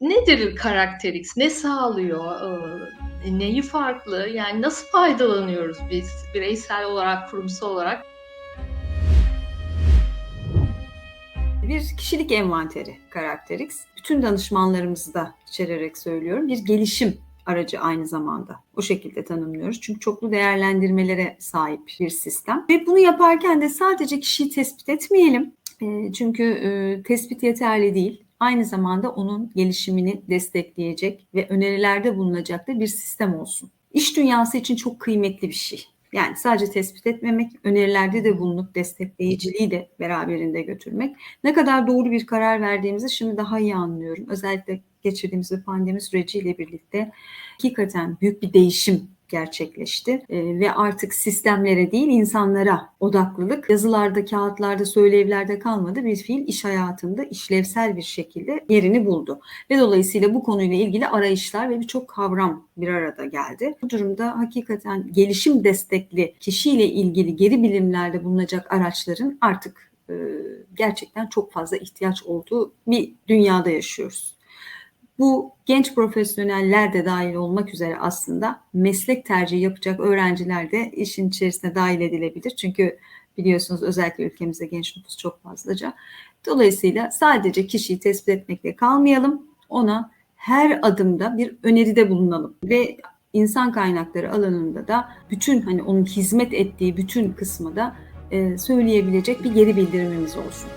Nedir Karakter-X? Ne sağlıyor? Iıı, neyi farklı? Yani nasıl faydalanıyoruz biz bireysel olarak, kurumsal olarak? Bir kişilik envanteri Karakter-X. Bütün danışmanlarımızı da içererek söylüyorum. Bir gelişim aracı aynı zamanda. O şekilde tanımlıyoruz. Çünkü çoklu değerlendirmelere sahip bir sistem. Ve bunu yaparken de sadece kişiyi tespit etmeyelim. Eee, çünkü, eee, tespit yeterli değil. Aynı zamanda onun gelişimini destekleyecek ve önerilerde bulunacak da bir sistem olsun. İş dünyası için çok kıymetli bir şey. Yani sadece tespit etmemek, önerilerde de bulunup destekleyiciliği de beraberinde götürmek. Ne kadar doğru bir karar verdiğimizi şimdi daha iyi anlıyorum. Özellikle geçirdiğimiz pandemi süreciyle birlikte hakikaten büyük bir değişim gerçekleşti. Eee, ve artık sistemlere değil insanlara odaklılık yazılarda, kağıtlarda, söylevlerde kalmadı. Bilfiil iş hayatında işlevsel bir şekilde yerini buldu. Ve dolayısıyla bu konuyla ilgili arayışlar ve birçok kavram bir arada geldi. Bu durumda hakikaten gelişim destekli kişiyle ilgili geri bilimlerde bulunacak araçların artık, ııı, gerçekten çok fazla ihtiyaç olduğu bir dünyada yaşıyoruz. Bu genç profesyoneller de dâhil olmak üzere aslında meslek tercihi yapacak öğrenciler de işin içerisine dâhil edilebilir. Çünkü biliyorsunuz özellikle ülkemizde genç nüfus çok fazlaca. Dolayısıyla sadece kişiyi tespit etmekle kalmayalım. Ona her adımda bir öneride bulunalım ve insan kaynakları alanında da bütün, hani, onun hizmet ettiği bütün kısmı da, eee, söyleyebilecek bir geri bildirimimiz olsun.